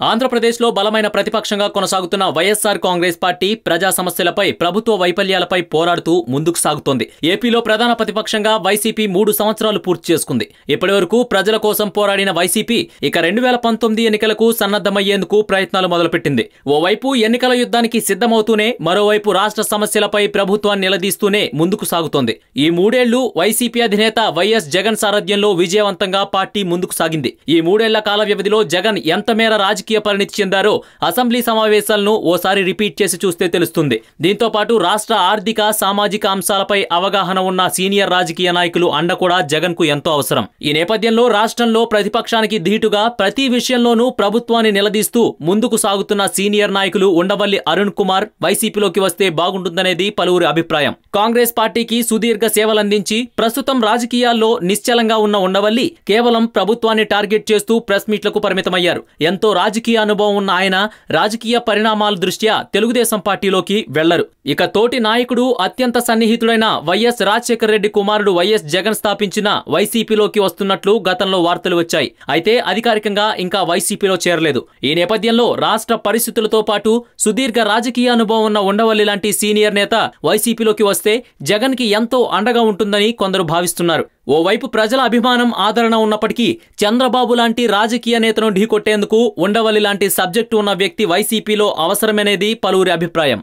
ఆంధ్రప్రదేశ్లో బలమైన ప్రతిపక్షంగా కొనసాగుతున్న వైఎస్సార్ కాంగ్రెస్ పార్టీ ప్రజా సమస్యలపై ప్రభుత్వ వైఫల్యాలపై పోరాడుతూ ముందుకు సాగుతోంది. ఏపీలో ప్రధాన ప్రతిపక్షంగా వైసీపీ మూడు సంవత్సరాలు పూర్తి చేసుకుంది. ఇప్పటివరకు ప్రజల కోసం పోరాడిన వైసీపీ ఇక రెండు వేల పంతొమ్మిది ఎన్నికలకు సన్నద్దమయ్యేందుకు ప్రయత్నాలు మొదలుపెట్టింది. ఓవైపు ఎన్నికల యుద్ధానికి సిద్ధమవుతూనే మరోవైపు రాష్ట్ర సమస్యలపై ప్రభుత్వాన్ని నిలదీస్తూనే ముందుకు సాగుతోంది. ఈ మూడేళ్ళు వైసీపీ అధినేత వైఎస్ జగన్ సారథ్యంలో విజయవంతంగా పార్టీ ముందుకు సాగింది. ఈ మూడేళ్ళ కాల వ్యవధిలో జగన్ ఎంత మేర రాజకీయ పరిణితి చెందారో అసెంబ్లీ సమావేశాలను ఓసారి రిపీట్ చేసి చూస్తే తెలుస్తుంది. దీంతో పాటు రాష్ట్ర ఆర్థిక సామాజిక అంశాలపై అవగాహన ఉన్న సీనియర్ రాజకీయ నాయకులు అండ కూడా జగన్కు ఎంతో అవసరం. ఈ నేపథ్యంలో రాష్ట్రంలో ప్రతిపక్షానికి ధీటుగా ప్రతి విషయంలోనూ ప్రభుత్వాన్ని నిలదీస్తూ ముందుకు సాగుతున్న సీనియర్ నాయకులు ఉండవల్లి అరుణ్ కుమార్ వైసీపీలోకి వస్తే బాగుంటుందనేది పలువురి అభిప్రాయం. కాంగ్రెస్ పార్టీకి సుదీర్ఘ సేవలందించి ప్రస్తుతం రాజకీయాల్లో నిశ్చలంగా ఉన్న ఉండవల్లి కేవలం ప్రభుత్వాన్ని టార్గెట్ చేస్తూ ప్రెస్ మీట్లకు పరిమితమయ్యారు. ఎంతో రాజకీయ రాజకీయ అనుభవం ఉన్న ఆయన రాజకీయ పరిణామాల దృష్ట్యా తెలుగుదేశం పార్టీలోకి వెళ్ళరు. ఇక తోటి నాయకుడు అత్యంత సన్నిహితుడైన వైఎస్ రాజశేఖర రెడ్డి కుమారుడు వైఎస్ జగన్ స్థాపించిన వైసీపీలోకి వస్తున్నట్లు గతంలో వార్తలు వచ్చాయి. అయితే అధికారికంగా ఇంకా వైసీపీలో చేరలేదు. ఈ నేపథ్యంలో రాష్ట్ర పరిస్థితులతో పాటు సుదీర్ఘ రాజకీయ అనుభవం ఉన్న ఉండవల్లి లాంటి సీనియర్ నేత వైసీపీలోకి వస్తే జగన్కి ఎంతో అండగా ఉంటుందని కొందరు భావిస్తున్నారు. ఓవైపు ప్రజల అభిమానం ఆదరణ ఉన్నప్పటికీ చంద్రబాబు లాంటి రాజకీయ నేతను ఢీకొట్టేందుకు ఉండవల్లి లాంటి సబ్జెక్టు ఉన్న వ్యక్తి వైసీపీలో అవసరమనేది పలువురి అభిప్రాయం.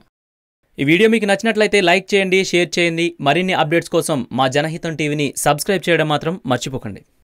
ఈ వీడియో మీకు నచ్చినట్లయితే లైక్ చేయండి షేర్ చేయండి. మరిన్ని అప్డేట్స్ కోసం మా జనహితం టీవీని సబ్స్క్రైబ్ చేయడం మాత్రం మర్చిపోకండి.